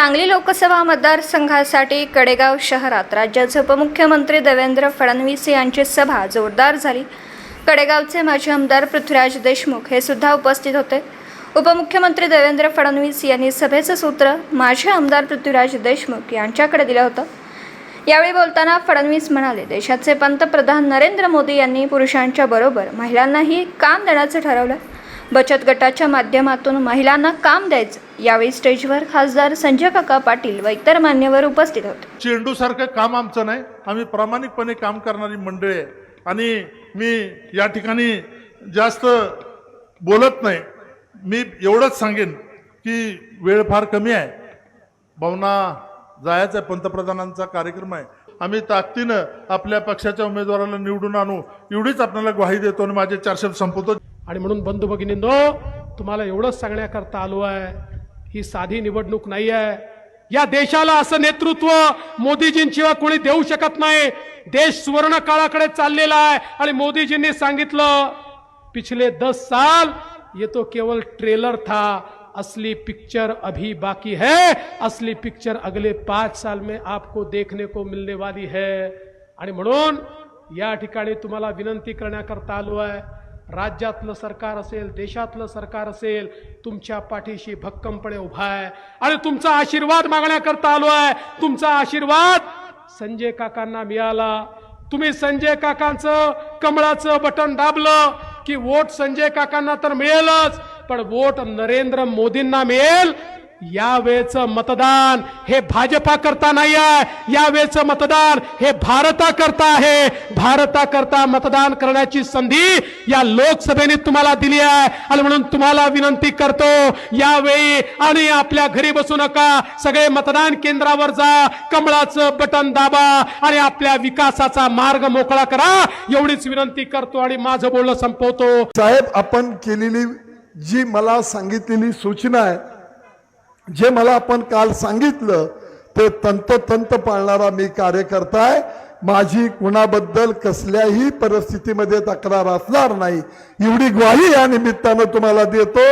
सांगली लोकसभा मतदारसंघासाठी कडेगाव शहरात राज्याचे उपमुख्यमंत्री देवेंद्र फडणवीस यांची सभा जोरदार झाली. कडेगावचे माजी आमदार पृथ्वीराज देशमुख हे सुद्धा उपस्थित होते. उपमुख्यमंत्री देवेंद्र फडणवीस यांनी सभेचं सूत्र माजी आमदार पृथ्वीराज देशमुख यांच्याकडे दिलं होतं. यावेळी बोलताना फडणवीस म्हणाले देशाचे पंतप्रधान नरेंद्र मोदी यांनी पुरुषांच्या बरोबर महिलांनाही काम देण्याचं ठरवलं. बचत गटाच्या माध्यमातून महिलांना काम द्यायचं. यावेळी स्टेजवर खासदार संजय काका पाटील व इतर मान्यवर उपस्थित होते. चेंडू सारखं काम आमचं नाही. आम्ही प्रामाणिकपणे काम करणारी मंडळी आहे. आणि मी या ठिकाणी जास्त बोलत नाही. मी एवढंच सांगेन की वेळ फार कमी आहे. भावना जायचा आहे. पंतप्रधानांचा कार्यक्रम आहे. आम्ही ताकदीनं आपल्या पक्षाच्या उमेदवाराला निवडून आणू. एवढीच आपल्याला ग्वाही देतो आणि माझे चार शब्द संपवतो. आणि म्हणून बंधू भगिनींनो तुम्हाला एवढंच सांगण्याकरता आलो आहे ही साधी निवडणूक नाही आहे. या देशाला असं नेतृत्व मोदीजींशिवाय कोणी देऊ शकत नाही. देश सुवर्ण काळाकडे चाललेला आहे आणि मोदीजींनी सांगितलं पिछले दस साल ये तो केवल ट्रेलर था असली पिक्चर अभी बाकी है असली पिक्चर अगले पाच साल में आपको देखने को मिलने वाली है. आणि म्हणून या ठिकाणी तुम्हाला विनंती करण्याकरता आलो आहे राज्यातलं सरकार असेल देशातलं सरकार असेल तुमच्या पाठीशी भक्कमपणे उभा आहे. आणि तुमचा आशीर्वाद मागण्याकरता आलो आहे. तुमचा आशीर्वाद संजय काकांना मिळाला. तुम्ही संजय काकांचं कमळाचं बटन दाबलं की वोट संजय काकांना तर मिळेलच पण वोट नरेंद्र मोदींना मिळेल. यावेळेचं मतदान हे भाजपा करता नाही आहे. यावेळेचं मतदान हे भारता करता आहे. भारता करता मतदान करण्याची संधी या लोकसभेने तुम्हाला दिली आहे. आणि म्हणून तुम्हाला विनंती करतो यावेळी आणि आपल्या घरी बसू नका. सगळे मतदान केंद्रावर जा. कमळाचं बटन दाबा आणि आपल्या विकासाचा मार्ग मोकळा करा. एवढीच विनंती करतो आणि माझं बोलणं संपवतो. साहेब आपण केलेली जी मला सांगितलेली सूचना आहे जे मला आपण काल सांगितलं ते तंतोतंत पाळणारा मी कार्यकर्ता आहे. माझी कुणाबद्दल कसल्याही परिस्थितीमध्ये तक्रार असणार नाही. एवढी ग्वाही या निमित्तानं तुम्हाला देतो.